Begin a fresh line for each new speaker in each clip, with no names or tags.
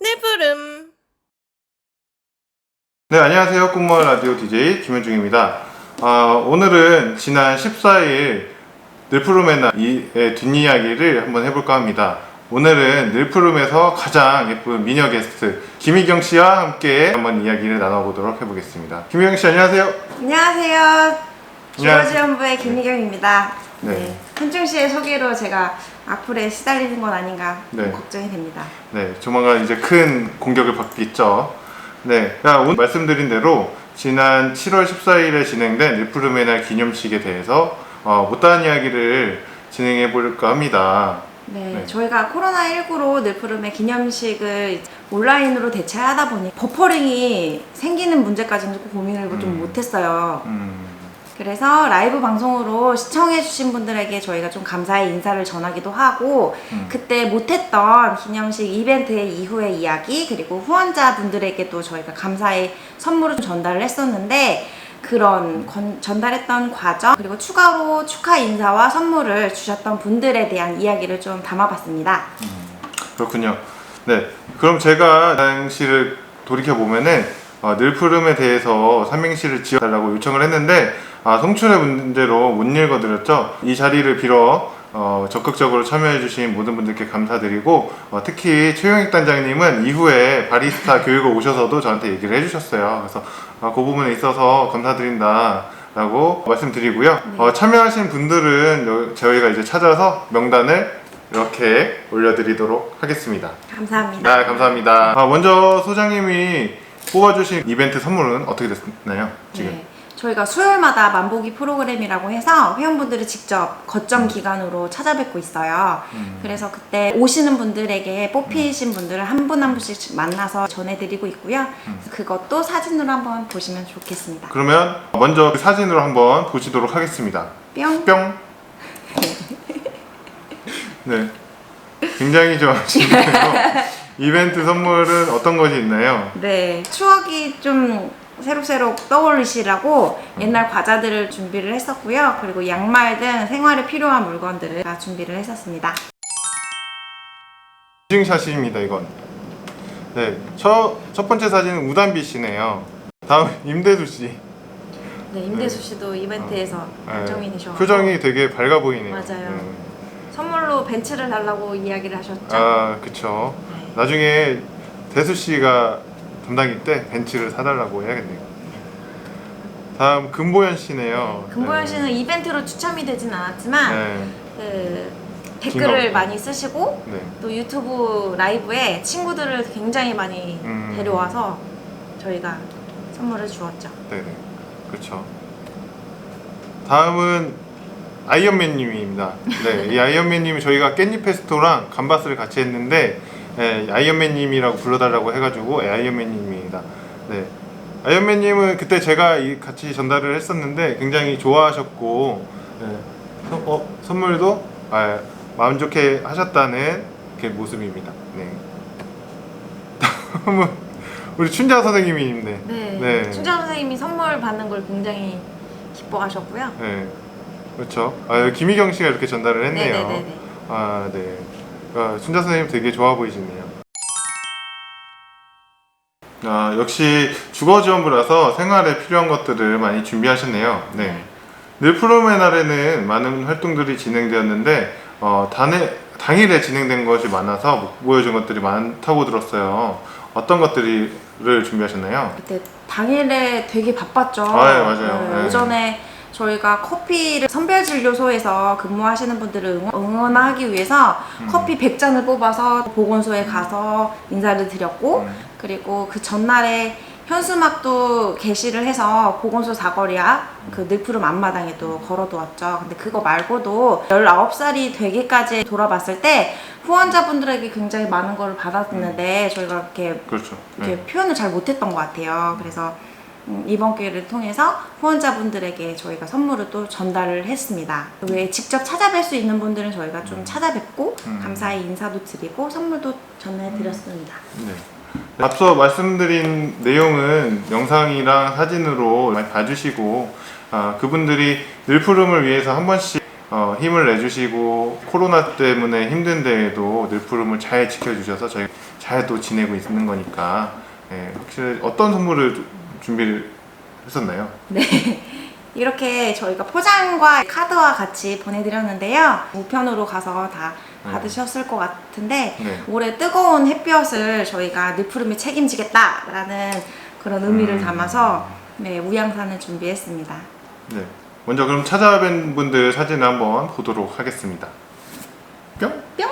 내 부름.
네, 안녕하세요. 꿈모아 라디오 DJ 김현중입니다. 아, 오늘은 지난 14일 늘푸름의 날의 뒷이야기를 한번 해볼까 합니다. 오늘은 늘푸름에서 가장 예쁜 미녀 게스트 김희경 씨와 함께 한번 이야기를 나눠보도록 해보겠습니다. 김희경 씨 안녕하세요.
안녕하세요.
안녕하세요.
주거지원부의 김희경입니다.
네.
네. 현중 씨의 소개로 제가 악플에 시달리는 건 아닌가
네.
걱정이 됩니다.
네, 조만간 이제 큰 공격을 받겠죠. 네, 자, 오늘 말씀드린 대로 지난 7월 14일에 진행된 늘푸름의 날 기념식에 대해서 어, 못다한 이야기를 진행해 볼까 합니다.
네,
네.
저희가 코로나19로 늘푸름의 기념식을 온라인으로 대체하다 보니 버퍼링이 생기는 문제까지는 조금 고민을 좀
음.
못했어요.
음,
그래서 라이브 방송으로 시청해주신 분들에게 저희가 좀 감사의 인사를 전하기도 하고
음.
그때 못했던 기념식 이벤트의 이후의 이야기 그리고 후원자분들에게도 저희가 감사의 선물을 좀 전달을 했었는데 그런 건- 전달했던 과정 그리고 추가로 축하 인사와 선물을 주셨던 분들에 대한 이야기를 좀 담아봤습니다.
그렇군요. 네, 그럼 제가 당시를 돌이켜 보면은 어, 늘푸름에 대해서 삼행시를 지어달라고 요청을 했는데 아, 송출의 문제로 못 읽어드렸죠. 이 자리를 빌어 어, 적극적으로 참여해주신 모든 분들께 감사드리고 어, 특히 최용익 단장님은 이후에 바리스타 교육을 오셔서도 저한테 얘기를 해주셨어요. 그래서 아, 그 부분에 있어서 감사드린다 라고 말씀드리고요. 어, 참여하신 분들은 여- 저희가 이제 찾아서 명단을 이렇게 올려드리도록 하겠습니다.
감사합니다.
네, 감사합니다. 아, 먼저 소장님이 뽑아주신 이벤트 선물은 어떻게 됐나요? 지금?
네. 저희가 수요일마다 만보기 프로그램이라고 해서 회원분들이 직접 거점 기간으로 찾아뵙고 있어요.
음.
그래서 그때 오시는 분들에게 뽑히신 분들을 한 분 한 분씩 만나서 전해드리고 있고요.
음.
그것도 사진으로 한번 보시면 좋겠습니다.
그러면 먼저 그 사진으로 한번 보시도록 하겠습니다.
뿅!
뿅. 네. 굉장히 좋아하시네요. 이벤트 선물은 어떤 것이 있나요?
네, 추억이 좀 새록새록 떠올리시라고
음.
옛날 과자들을 준비를 했었고요. 그리고 양말 등 생활에 필요한 물건들을 다 준비를 했었습니다.
인증샷입니다, 이건. 네. 첫, 첫 번째 사진은 우담비 씨네요. 다음 임대수 씨.
네, 임대수 씨도 이벤트에서
네.
당첨이 되셔서
표정이 되게 밝아 보이네요.
맞아요.
네.
선물로 벤츠를 달라고 이야기를 하셨죠.
아, 그쵸.
네.
나중에 대수 씨가 담당일 때 벤츠를 사달라고 해야겠네요. 다음 금보현 씨네요.
금보현
네.
씨는 이벤트로 추첨이 되진 않았지만
네.
그 댓글을
긴거.
많이 쓰시고
네.
또 유튜브 라이브에 친구들을 굉장히 많이
음.
데려와서 저희가 선물을 주었죠.
네. 네. 그렇죠. 다음은 아이언맨님입니다. 네, 이 아이언맨님이 저희가 깻잎 페스토랑 감바스를 같이 했는데 예, 아이언맨님이라고 불러달라고 해가지고 예, 아이언맨님입니다. 네, 아이언맨님은 그때 제가 이 같이 전달을 했었는데 굉장히 좋아하셨고 예, 선- 어, 선물도 아, 마음 좋게 하셨다는 그 모습입니다. 네. 다음은 우리 춘자 선생님인데.
네.
네.
춘자 선생님이 선물 받는 걸 굉장히 기뻐하셨고요.
네, 그렇죠. 아, 김희경 씨가 이렇게 전달을 했네요.
네 네 네 네.
아, 네. 아, 순자 선생님 되게 좋아 보이시네요. 아, 역시 주거 지원부라서 생활에 필요한 것들을 많이 준비하셨네요. 네. 늘 프로의 날에는 많은 활동들이 진행되었는데, 어, 단에, 당일에 진행된 것이 많아서 못 보여준 것들이 많다고 들었어요. 어떤 것들을 준비하셨나요?
그때 당일에 되게 바빴죠.
아, 네, 맞아요. 네.
오전에 저희가 커피를 선별진료소에서 근무하시는 분들을 응원- 응원 하기 위해서
음.
커피 100잔을 뽑아서 보건소에 가서 인사를 드렸고
음.
그리고 그 전날에 현수막도 게시를 해서 보건소 사거리 앞그 늘푸름 앞마당에도 걸어두었죠. 근데 그거 말고도 19살이 되기까지 돌아봤을 때 후원자분들에게 굉장히 많은 걸 받았는데 저희가 이렇게
그렇죠.
이렇게
네.
표현을 잘 못했던 것 같아요. 그래서 음, 이번 기회를 통해서 후원자분들에게 저희가 선물을 또 전달을 했습니다. 그 외에 직접 찾아뵐 수 있는 분들은 저희가 좀 찾아뵙고
음.
감사의 인사도 드리고 선물도 전해드렸습니다.
네. 앞서 말씀드린 내용은 영상이랑 사진으로 많이 봐주시고 아, 그분들이 늘푸름을 위해서 한 번씩 어, 힘을 내주시고 코로나 때문에 힘든 데에도 늘푸름을 잘 지켜주셔서 저희 잘 또 지내고 있는 거니까 예, 확실히 어떤 선물을 주- 준비를 했었나요?
네. 이렇게 저희가 포장과 카드와 같이 보내드렸는데요. 우편으로 가서 다
네.
받으셨을 것 같은데
네.
올해 뜨거운 햇볕을 저희가 느푸름이 책임지겠다라는 그런 의미를
음.
담아서 네, 우양산을 준비했습니다.
네. 먼저 그럼 찾아뵌 분들 사진을 한번 보도록 하겠습니다. 뿅.
뿅!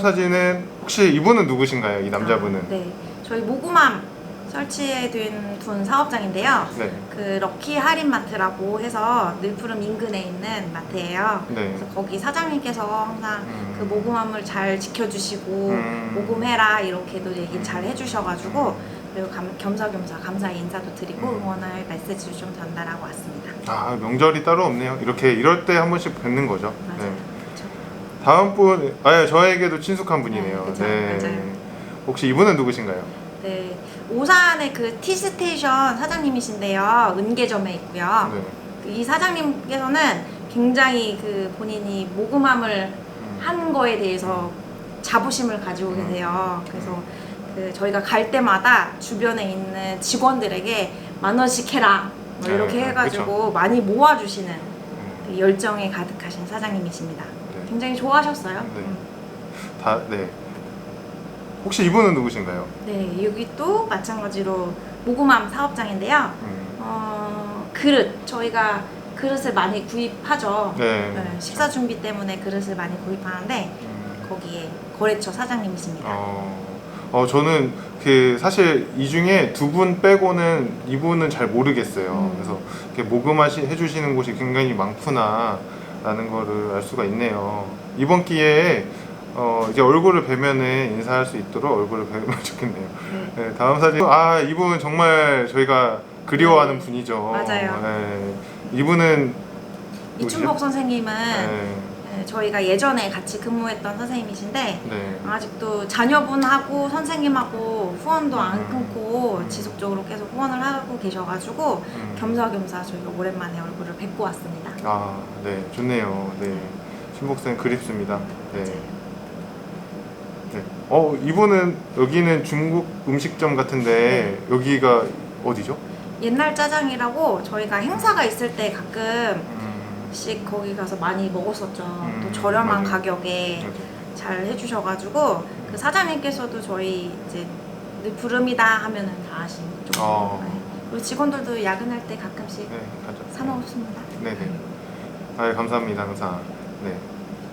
사진은 혹시 이분은 누구신가요? 이 남자분은?
아, 네. 저희 모구맘 설치해둔 분 사업장인데요.
네.
그 럭키 할인마트라고 해서 늘푸름 인근에 있는 마트예요.
네.
그래서 거기 사장님께서 항상
음.
그 모금함을 잘 지켜주시고
음.
모금해라 이렇게도 얘기 잘 해주셔가지고 그리고 감- 겸사겸사 감사의 인사도 드리고
음.
응원할 메시지를 좀 전달하고 왔습니다.
아 명절이 따로 없네요. 이렇게 이럴 때 한 번씩 뵙는 거죠.
맞아요.
네.
그쵸.
다음 분, 아 저에게도 친숙한 분이네요.
네, 그죠. 맞아요.
혹시 이분은 누구신가요?
네. 오산의 그 티스테이션 사장님이신데요. 은계점에 있고요.
네.
이 사장님께서는 굉장히 그 본인이 모금함을
음.
한 거에 대해서 자부심을 가지고
음.
계세요. 그래서 그 저희가 갈 때마다 주변에 있는 직원들에게 만 원씩 해라 뭐
네,
이렇게
네,
해가지고 많이 모아주시는
음.
그 열정에 가득하신 사장님이십니다.
네.
굉장히 좋아하셨어요.
네.
음.
다 네. 혹시 이분은 누구신가요?
네, 여기 또 마찬가지로 모금함 사업장인데요.
음.
어, 그릇 저희가 그릇을 많이 구입하죠.
네.
네, 식사 준비 때문에 그릇을 많이 구입하는데
음.
거기에 거래처 사장님이십니다.
어, 어 저는 그 사실 이 중에 두 분 빼고는 이분은 잘 모르겠어요.
음.
그래서 이렇게 모금하시 해주시는 곳이 굉장히 많구나라는 거를 알 수가 있네요. 이번 기회에 어, 이제 얼굴을 뵈면은 인사할 수 있도록 얼굴을 뵈면 좋겠네요.
네.
네, 다음 사진. 아 이분 정말 저희가 그리워하는
네.
분이죠.
맞아요.
네. 이분은
이춘복 선생님은
네,
네, 저희가 예전에 같이 근무했던 선생님이신데
네.
아직도 자녀분하고 선생님하고 후원도 안
음.
끊고 지속적으로 계속 후원을 하고 계셔가지고
음.
겸사겸사 저희가 오랜만에 얼굴을 뵙고 왔습니다.
아, 네, 좋네요. 네, 신복생 그립습니다. 네. 네. 어, 이분은 여기는 중국 음식점 같은데
네.
여기가 어디죠?
옛날 짜장이라고 저희가 행사가 있을 때 가끔씩
음,
거기 가서 많이 먹었었죠.
음,
또 저렴한
맞아요.
가격에
여기.
잘 해주셔가지고 그 사장님께서도 저희 이제 늘 부름이다 하면은 다 아시는 쪽.
어.
네. 그리고 직원들도 야근할 때 가끔씩
네, 가죠.
사 먹습니다.
네, 네. 아, 감사합니다, 항상. 네.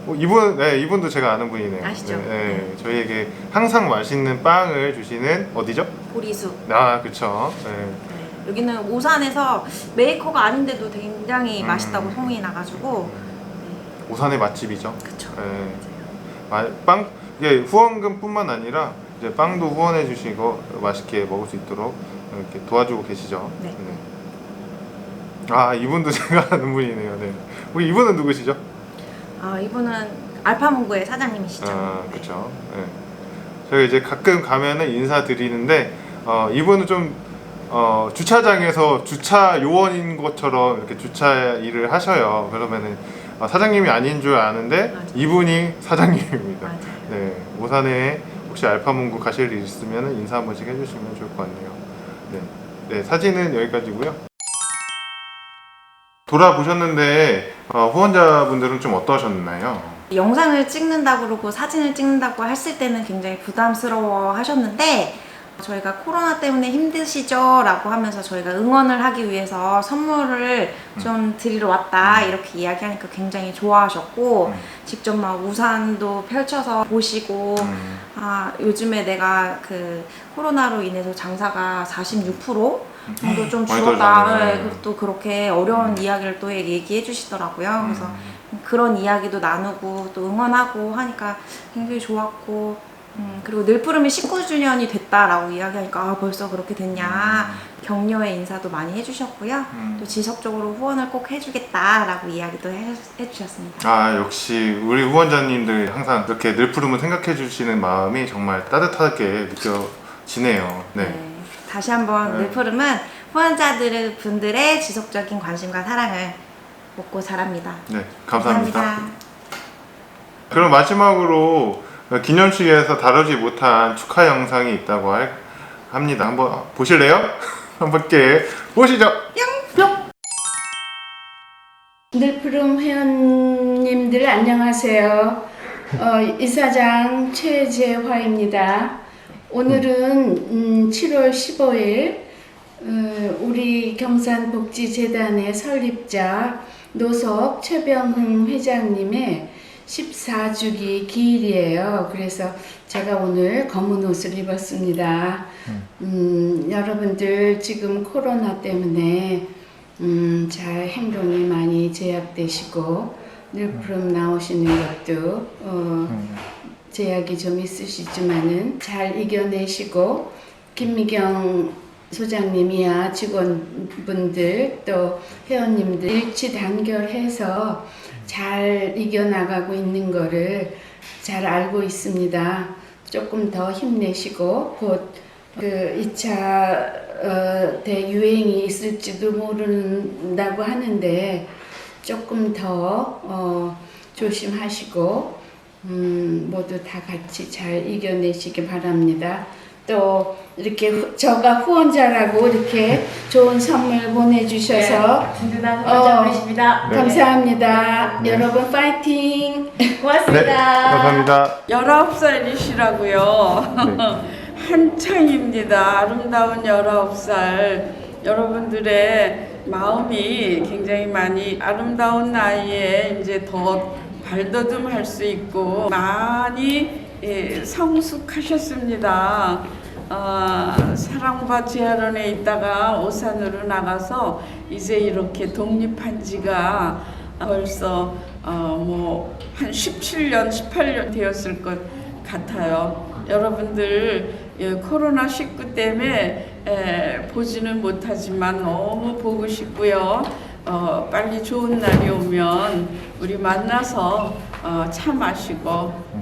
어, 이분, 네, 이분도 제가 아는 분이네요.
아시죠?
네, 네. 저희에게 항상 맛있는 빵을 주시는 어디죠?
보리수.
아, 그쵸. 네.
네. 여기는 오산에서 메이커가 아닌데도 굉장히
음.
맛있다고 소문이 나가지고. 네.
오산의 맛집이죠.
그쵸.
네.
아,
빵 이게 후원금뿐만 아니라 이제 빵도 후원해 주시고 맛있게 먹을 수 있도록 이렇게 도와주고 계시죠.
네.
아 이분도 제가 아는 분이네요. 네. 우리 이분은 누구시죠?
아 이분은 알파문구의 사장님이시죠.
아
네.
그렇죠. 네. 저희 이제 가끔 가면은 인사드리는데 어, 이분은 좀 어, 주차장에서 주차 요원인 것처럼 이렇게 주차 일을 하셔요. 그러면은 어, 사장님이 아닌 줄 아는데
맞아요.
이분이 사장님입니다.
맞아요.
네, 오산에 혹시 알파문구 가실 일 있으면 인사 한 번씩 해주시면 좋을 것 같네요. 네, 네 사진은 여기까지고요. 돌아보셨는데 어, 후원자분들은 좀 어떠셨나요?
영상을 찍는다고 그러고 사진을 찍는다고 했을 때는 굉장히 부담스러워 하셨는데 저희가 코로나 때문에 힘드시죠? 라고 하면서 저희가 응원을 하기 위해서 선물을 좀 드리러 왔다 이렇게 이야기하니까 굉장히 좋아하셨고
음.
직접 막 우산도 펼쳐서 보시고
음,
아 요즘에 내가 그 코로나로 인해서 장사가 46% 정도 좀 줄었다. 네, 또 그렇게 어려운
음.
이야기를 또 얘기해 주시더라고요. 그래서
음,
그런 이야기도 나누고 또 응원하고 하니까 굉장히 좋았고 음, 그리고 늘푸름이 19주년이 됐다라고 이야기하니까 아, 벌써 그렇게 됐냐 격려의 인사도 많이 해주셨고요.
음.
또 지속적으로 후원을 꼭 해주겠다라고 이야기도 해, 해주셨습니다.
아 역시 우리 후원자님들 항상 이렇게 늘푸름을 생각해 주시는 마음이 정말 따뜻하게 느껴지네요. 네.
네. 다시 한번
네.
늘푸름은 후원자들 분들의 지속적인 관심과 사랑을 먹고 자랍니다.
네, 감사합니다.
감사합니다.
그럼 마지막으로 어, 기념식에서 다루지 못한 축하 영상이 있다고 할- 합니다. 한번 보실래요? 한번 함께 보시죠.
늘푸름 회원님들 안녕하세요. 어, 이사장 최재화입니다. 오늘은 음, 7월 15일 어, 우리 경산복지재단의 설립자 노석 최병흥 회장님의 14주기 기일이에요. 그래서 제가 오늘 검은 옷을 입었습니다. 음, 여러분들 지금 코로나 때문에 음, 잘 행동이 많이 제약되시고 늘푸름 나오시는 것도 어, 제약이 좀 있으시지만은 잘 이겨내시고 김미경 소장님이야 직원분들 또 회원님들 일치 단결해서 잘 이겨나가고 있는 거를 잘 알고 있습니다. 조금 더 힘내시고 곧 그 2차 어, 대유행이 있을지도 모른다고 하는데 조금 더 어, 조심하시고 음, 모두 다 같이 잘 이겨내시기 바랍니다. 또 이렇게 후, 저가 후원자라고 이렇게 좋은 선물 보내주셔서
든든한
어,
후원자분이십니다.
네.
감사합니다.
네.
여러분 파이팅!
고맙습니다.
네, 감사합니다.
19살이시라고요.
네.
한창입니다. 아름다운 19살. 여러분들의 마음이 굉장히 많이 아름다운 나이에 이제 더 발더듬할 수 있고 많이 예, 성숙하셨습니다. 아, 사랑과 제아론에 있다가 오산으로 나가서 이제 이렇게 독립한 지가 벌써 어, 뭐한 17년, 18년 되었을 것 같아요. 여러분들 예, 코로나 19 때문에 에, 보지는 못하지만 너무 보고 싶고요. 어, 빨리 좋은 날이 오면 우리 만나서 어, 차 마시고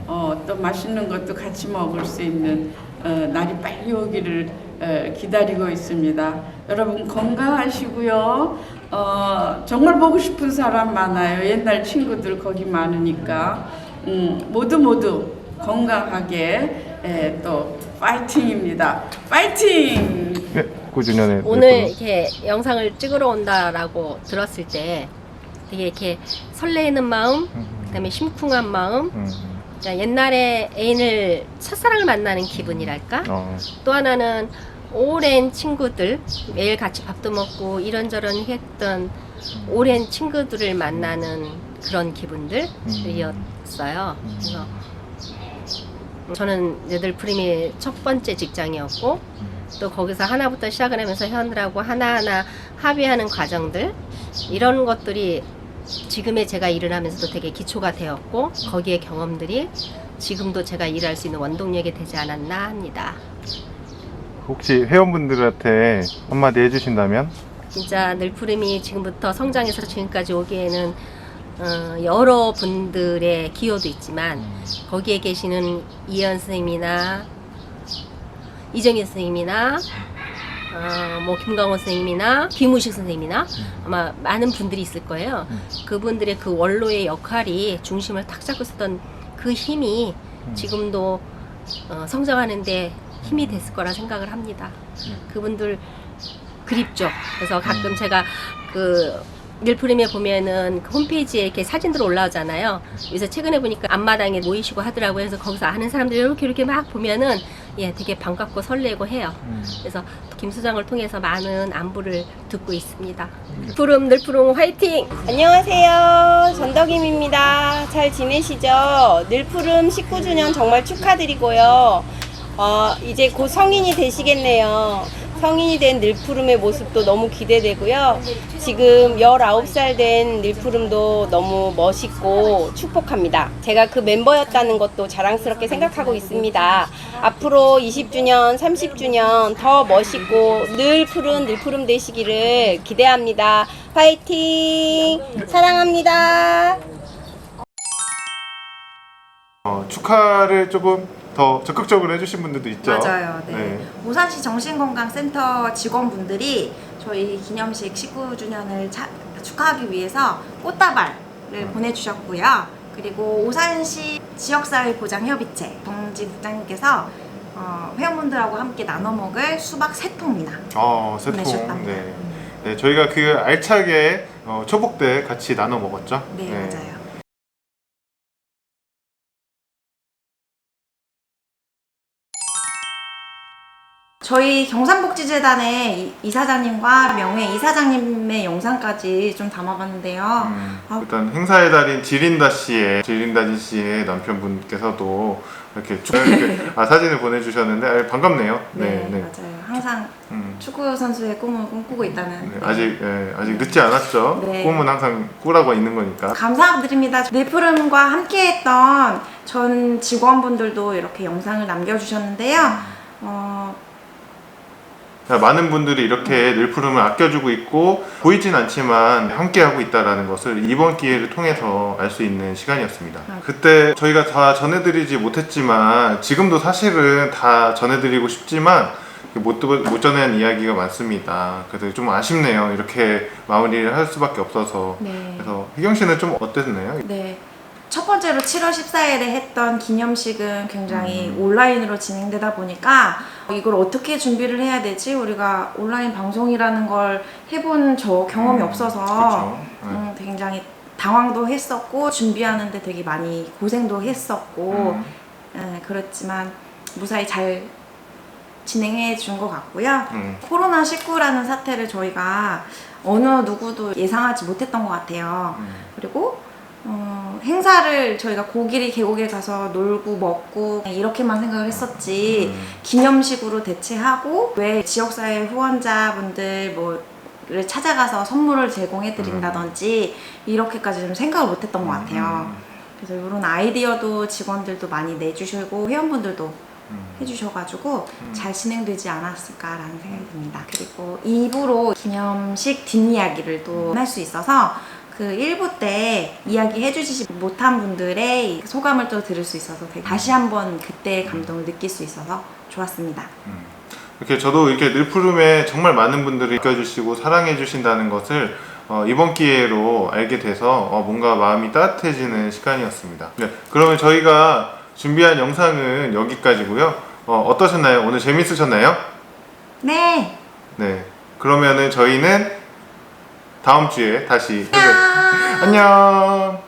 어, 또 맛있는 것도 같이 먹을 수 있는 어, 날이 빨리 오기를 에, 기다리고 있습니다. 여러분 건강하시고요. 어, 정말 보고 싶은 사람 많아요. 옛날 친구들 거기 많으니까 음, 모두 모두 건강하게 에, 또 파이팅입니다. 파이팅!
네, 9주년에
오늘 이렇게 영상을 찍으러 온다라고 들었을 때 되게 이렇게 설레이는 마음, 그다음에 심쿵한 마음,
음,
그러니까 옛날에 애인을 첫사랑을 만나는 기분이랄까?
어,
또 하나는 오랜 친구들 매일 같이 밥도 먹고 이런저런 했던 오랜 친구들을 만나는 그런 기분들이었어요. 그래서 저는 얘들 프림이 첫 번째 직장이었고 또 거기서 하나부터 시작을 하면서 회원들하고 하나하나 합의하는 과정들 이런 것들이 지금의 제가 일을 하면서도 되게 기초가 되었고 거기에 경험들이 지금도 제가 일할 수 있는 원동력이 되지 않았나 합니다.
혹시 회원분들한테 한마디 해주신다면?
진짜 늘푸름이 지금부터 성장해서 지금까지 오기에는 어, 여러 분들의 기여도 있지만 거기에 계시는 이현 선생님이나 이정희 선생님이나 어, 뭐 김강호 선생님이나 김우식 선생님이나 아마 많은 분들이 있을 거예요. 그분들의 그 원로의 역할이 중심을 탁 잡고 있었던 그 힘이 지금도 어, 성장하는데 힘이 됐을 거라 생각을 합니다. 그분들 그립죠. 그래서 가끔 제가 그 닐프림에 보면은 그 홈페이지에 이렇게 사진들 올라오잖아요. 요새 최근에 보니까 앞마당에 모이시고 하더라고요. 그래서 거기서 아는 사람들 이렇게 이렇게 막 보면은 예, 되게 반갑고 설레고 해요. 그래서 김 수장을 통해서 많은 안부를 듣고 있습니다. 푸름 늘푸름 화이팅!
안녕하세요. 전덕임입니다. 잘 지내시죠? 늘푸름 19주년 정말 축하드리고요. 어, 이제 곧 성인이 되시겠네요. 성인이 된 늘푸름의 모습도 너무 기대되고요. 지금 19살 된 늘푸름도 너무 멋있고 축복합니다. 제가 그 멤버였다는 것도 자랑스럽게 생각하고 있습니다. 앞으로 20주년, 30주년 더 멋있고 늘 푸른 늘푸름 되시기를 기대합니다. 화이팅! 사랑합니다.
어, 축하를 조금 더 적극적으로 해주신 분들도 있죠.
맞아요. 네. 오산시 정신건강센터 직원분들이 저희 기념식 19주년을 축하하기 위해서 꽃다발을 보내주셨고요. 그리고 오산시 지역사회보장협의체 정지 국장님께서 어, 회원분들하고 함께 나눠 먹을 수박 세 통이나
어, 세통.
보내주셨답니다.
네. 네, 저희가 그 알차게 어, 초복 때 같이 나눠 먹었죠.
네, 맞아요. 저희 경산복지재단의 이- 이사장님과 명예 이사장님의 영상까지 좀 담아봤는데요.
음,
아.
일단 행사의 달인 지린다 씨의 지린다진 씨의 남편분께서도 이렇게, 쭉- 이렇게 아, 사진을 보내주셨는데 아, 반갑네요.
네,
네, 네.
맞아요. 항상
음,
축구 선수의 꿈을 꿈꾸고 있다는.
네,
네.
아직 예, 아직 늦지 않았죠.
네.
꿈은 항상 꾸라고 있는 거니까.
감사드립니다. 넷프름과 함께했던 전 직원분들도 이렇게 영상을 남겨주셨는데요. 어,
자, 많은 분들이 이렇게 늘푸름을 아껴주고 있고 보이진 않지만 함께하고 있다라는 것을 이번 기회를 통해서 알 수 있는 시간이었습니다.
아.
그때 저희가 다 전해드리지 못했지만 지금도 사실은 다 전해드리고 싶지만 못, 못 전한 이야기가 많습니다. 그래서 좀 아쉽네요. 이렇게 마무리를 할 수밖에 없어서.
네.
그래서 희경 씨는 좀 어땠나요?
네. 첫 번째로 7월 14일에 했던 기념식은 굉장히
음.
온라인으로 진행되다 보니까 이걸 어떻게 준비를 해야 되지? 우리가 온라인 방송이라는 걸 해본 저 경험이
음,
없어서
그렇죠. 네.
음, 굉장히 당황도 했었고 준비하는데 되게 많이 고생도 했었고
음.
예, 그렇지만 무사히 잘 진행해 준 것 같고요.
음.
코로나19라는 사태를 저희가 어느 누구도 예상하지 못했던 것 같아요.
음.
그리고 어, 행사를 저희가 고길이 계곡에 가서 놀고 먹고 이렇게만 생각을 했었지
음.
기념식으로 대체하고 왜 지역사회 후원자분들 뭐를 찾아가서 선물을 제공해 드린다든지 이렇게까지 좀 생각을 못했던 것 같아요.
음.
그래서 이런 아이디어도 직원들도 많이 내주시고 회원분들도
음.
해주셔가지고 잘 진행되지 않았을까라는 생각이 듭니다. 그리고 2부로 기념식 뒷이야기를 또 할 수 있어서 그 1부 때 이야기 해 주시지 못한 분들의 소감을 또 들을 수 있어서 되게 다시 한번 그때의 감동을 느낄 수 있어서 좋았습니다.
이렇게 저도 이렇게 늘푸름에 정말 많은 분들이 느껴주시고 사랑해 주신다는 것을 어, 이번 기회로 알게 돼서 어, 뭔가 마음이 따뜻해지는 시간이었습니다. 네, 그러면 저희가 준비한 영상은 여기까지고요. 어, 어떠셨나요? 오늘 재밌으셨나요?
네!
네. 그러면은 저희는 다음 주에 다시 안녕.